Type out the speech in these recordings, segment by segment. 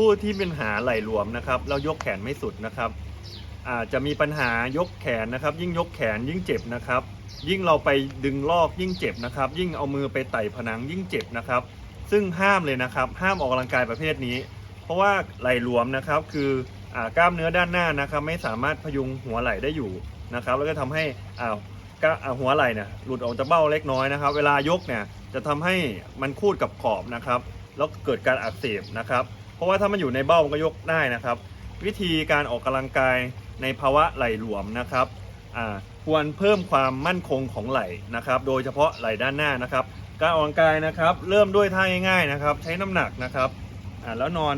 ผู้ที่เป็นหาไหลหลวมนะครับ แล้วยกแขนไม่สุดนะครับอาจจะมีปัญหายกแขนนะครับ ยิ่งยกแขนยิ่งเจ็บนะครับ ยิ่งเราไปดึงลอกยิ่งเจ็บนะครับ ยิ่งเอามือไปไต่ผนังยิ่งเจ็บนะครับ ซึ่งห้ามเลยนะครับ ห้ามออกกำลังกายประเภทนี้ เพราะว่าไหลหลวมนะครับ คืออกล้ามเนื้อด้านหน้านะครับ ไม่สามารถพยุงหัวไหล่ได้อยู่นะครับ แล้วก็ทำให้อ่าก็หัวไหล่เนี่ยหลุดออกจากเบ้าเล็กน้อยนะครับ เวลายกเนี่ยจะทำให้มันคูดกับขอบนะครับ แล้วเกิดการอักเสบนะครับ เพราะว่าถ้ามันอยู่ในเบ้ามันก็ยกได้นะครับ วิธีการออกกำลังกายในภาวะไหลหลวมนะครับควรเพิ่มความมั่นคงของไหล่นะครับ โดยเฉพาะไหล่ด้านหน้านะครับ การออกกำลังกายนะครับ เริ่มด้วยท่าง่ายๆนะครับ ใช้น้ำหนักนะครับแล้วนอน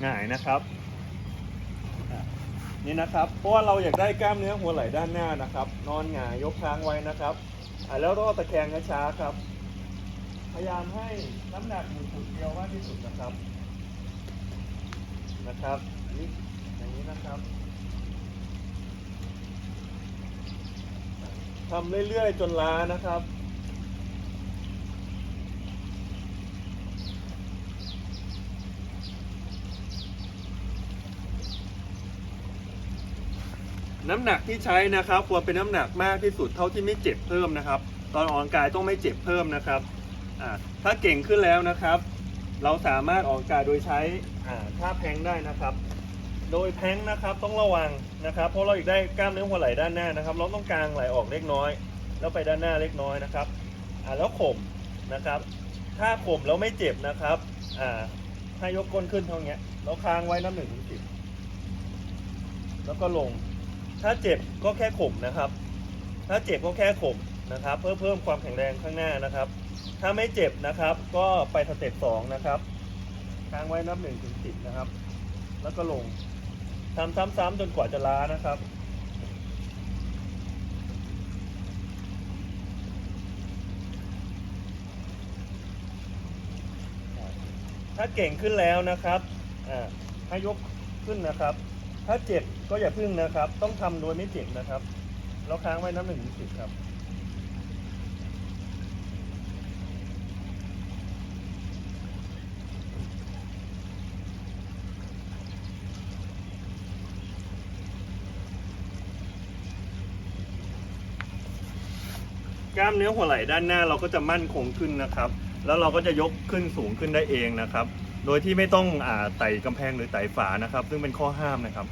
หงายนะครับนี่นะครับ เพราะว่าเราอยากได้กล้ามเนื้อหัวไหล่ด้านหน้านะครับ นอนหงายยกค้างไว้นะครับแล้วก็ตะแคงช้าๆครับ พยายามให้น้ำหนักอยู่จุดเดียวมากที่สุดนะครับ นะครับนี่อย่างนี้นะครับทำเรื่อยๆจนล้านะครับ น้ำหนักที่ใช้นะครับ ควรเป็นน้ำหนักมากที่สุดเท่าที่ไม่เจ็บเพิ่มนะครับ ตอนออกกำลังกายต้องไม่เจ็บเพิ่มนะครับถ้าเก่งขึ้นแล้วนะครับ เราสามารถออกกำลังกายโดยใช้อ่าท่าแพงได้นะครับ โดยแพงนะครับต้องระวังนะครับ เพราะเราอยากได้กล้ามเนื้อหัวไหล่ด้านหน้านะครับ เราต้องกางไหลออกเล็กน้อย แล้วไปด้านหน้าเล็กน้อยนะครับอ่าแล้วข่มนะครับ ถ้าข่มแล้วไม่เจ็บนะครับอ่าให้ยกก้นขึ้นเท่านี้แล้วค้างไว้น้ำหนึ่งถึงสิบแล้วก็ลง ถ้าเจ็บก็แค่ข่มนะครับ ถ้าเจ็บก็แค่ข่ม นะครับ เพื่อเพิ่มความแข็งแรงข้างหน้านะครับ ถ้าไม่เจ็บนะครับ ก็ไปสเต็ปสองนะครับค้างไว้นับหนึ่งถึงสิบนะครับ แล้วก็ลงทำซ้ำๆจนกว่าจะล้านะครับถ้าเก่งขึ้นแล้วนะครับให้ยกขึ้นนะครับ ถ้าเจ็บก็อย่าพึ่งนะครับ ต้องทำโดยไม่เจ็บนะครับ แล้วค้างไว้น้ำหนึ่งถึงสิบครับ กล้ามเนื้อหัวไหล่ด้านหน้าเราก็จะมั่นคงขึ้นนะครับ แล้วเราก็จะยกขึ้นสูงขึ้นได้เองนะครับ โดยที่ไม่ต้องอ่าไต่กำแพงหรือไต่ฝานะครับ ซึ่งเป็นข้อห้ามนะครับ